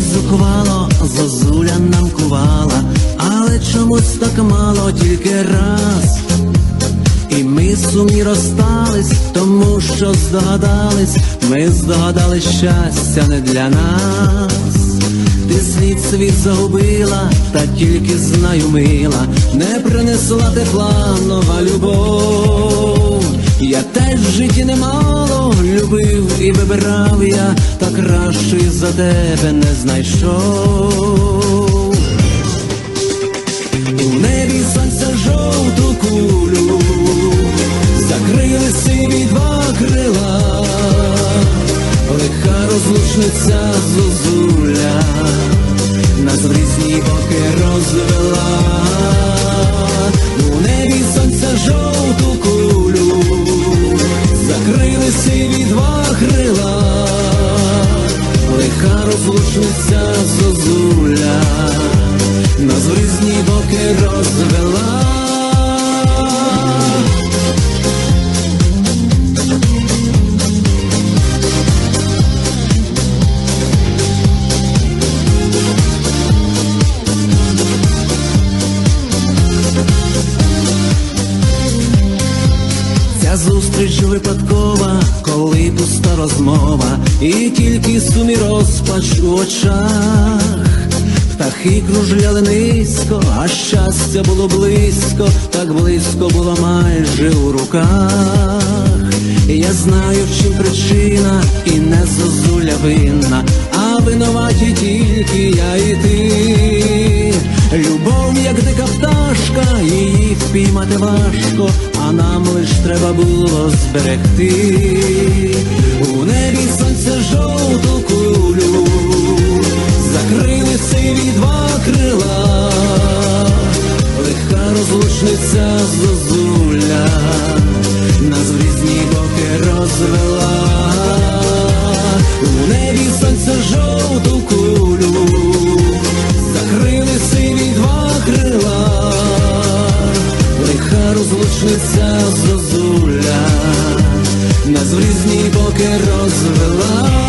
зухвало зозуля нам кувала, але чомусь так мало тільки раз. І ми сумні розстались, тому що здогадались, ми здогадались щастя не для нас. Ти слід світ загубила, та тільки знаю, мила, не принесла тепла нова любов. Я теж в житті немало любив і вибирав я, та кращий за тебе не знайшов. У небі сонця жовту кулю, закрили сиві два крила, лиха розлучниця зозуля, сиві два крила, лиха розлучниця зозуля на звизні боки розвела. Зустріч випадкова, коли пуста розмова, і тільки сумі розпач у очах. Птахи кружляли низько, а щастя було близько, так близько було майже у руках. Я знаю, в чим причина, і не зозуля винна, а винуваті тільки я і ти. Її важко, а нам лиш треба було зберегти. У небі сонця жовту кулю, закрили сиві два лиха розлучниця зозуля, нас в різні боки розвела.